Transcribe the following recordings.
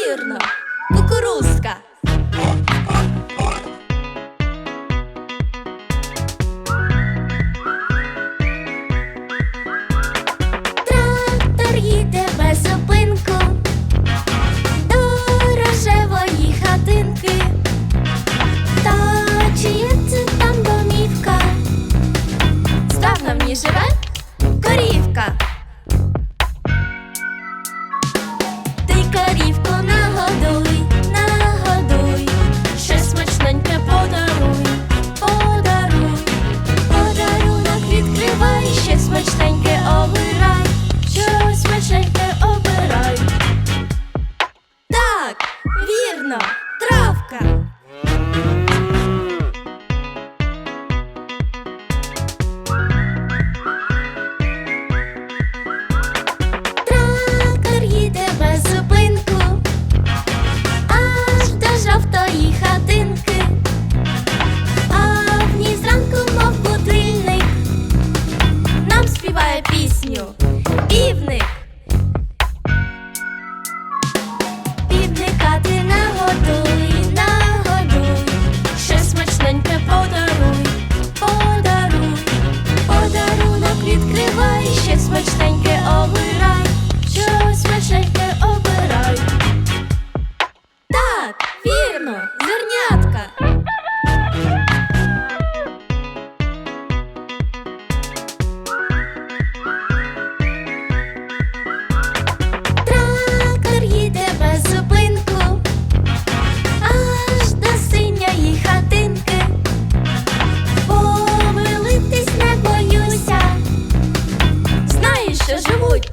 вірно,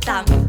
damn.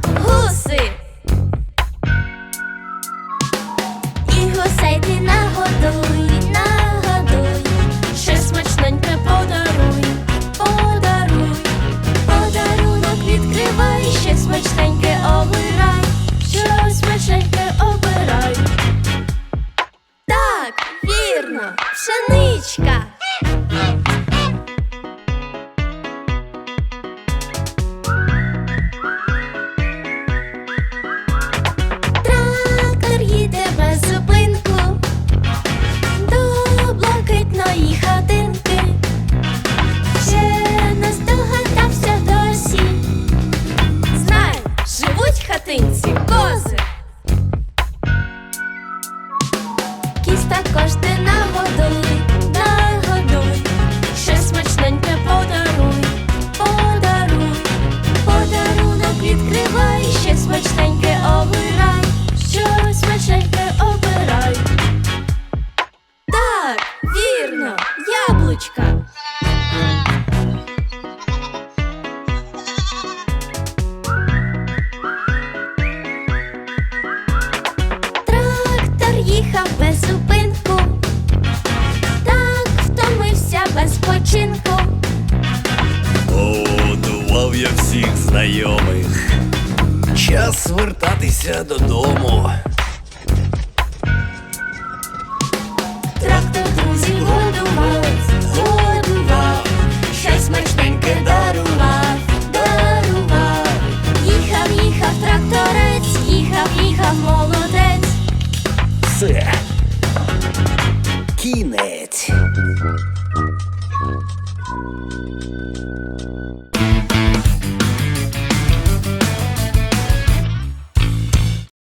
Знайомих. Час вертатися додому.